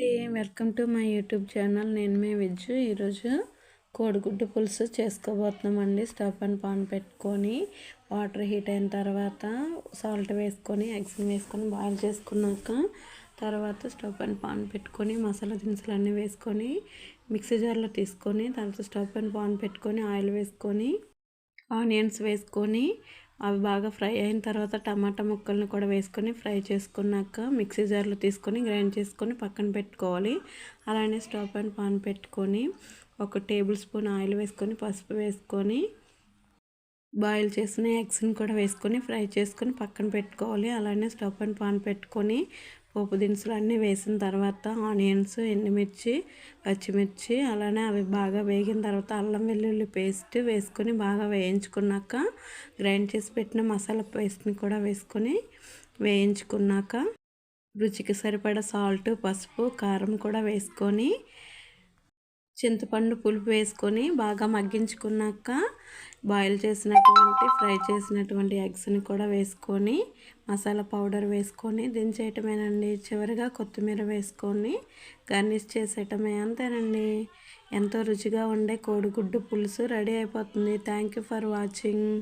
అండి. Welcome to my YouTube channel. నేను మే వెజ్ ఈరోజు కోడిగుడ్డు పులుసు చేసుకోబోతున్నామండి. స్టవ్ అండ్ పాన్ పెట్టుకొని వాటర్ హీట్ అయిన తర్వాత సాల్ట్ వేసుకొని ఎగ్స్ వేసుకొని బాయిల్ చేసుకున్నాక తర్వాత స్టవ్ అండ్ పాన్ పెట్టుకొని మసాలా దినుసులు అన్నీ వేసుకొని మిక్సీ జార్లో తీసుకొని తర్వాత స్టవ్ అండ్ పాన్ పెట్టుకొని ఆయిల్ వేసుకొని ఆనియన్స్ వేసుకొని అవి బాగా ఫ్రై అయిన తర్వాత టమాటా ముక్కల్ని కూడా వేసుకొని ఫ్రై చేసుకున్నాక మిక్సీ జార్లో తీసుకొని గ్రైండ్ చేసుకొని పక్కన పెట్టుకోవాలి. అలానే స్టవ్ అండ్ పాన్ పెట్టుకొని ఒక టేబుల్ స్పూన్ ఆయిల్ వేసుకొని పసుపు వేసుకొని బాయిల్ చేసిన ఎగ్స్ని కూడా వేసుకొని ఫ్రై చేసుకొని పక్కన పెట్టుకోవాలి. అలానే స్టవ్ అండ్ పాన్ పెట్టుకొని పోపు దినుసులు అన్నీ వేసిన తర్వాత ఆనియన్స్ ఎండుమిర్చి పచ్చిమిర్చి అలానే అవి బాగా వేగిన తర్వాత అల్లం వెల్లుల్లి పేస్ట్ వేసుకొని బాగా వేయించుకున్నాక గ్రైండ్ చేసి పెట్టిన మసాలా పేస్ట్ని కూడా వేసుకొని వేయించుకున్నాక రుచికి సరిపడా సాల్ట్ పసుపు కారం కూడా వేసుకొని చింతపండు పులుపు వేసుకొని బాగా మగ్గించుకున్నాక బాయిల్ చేసినటువంటి ఫ్రై చేసినటువంటి ఎగ్స్ని కూడా వేసుకొని మసాలా పౌడర్ వేసుకొని దించేయటమేనండి. చివరిగా కొత్తిమీర వేసుకొని గార్నిష్ చేసేయటమే అంతేనండి. ఎంతో రుచిగా ఉండే కోడిగుడ్డు పులుసు రెడీ అయిపోతుంది. Thank you for watching.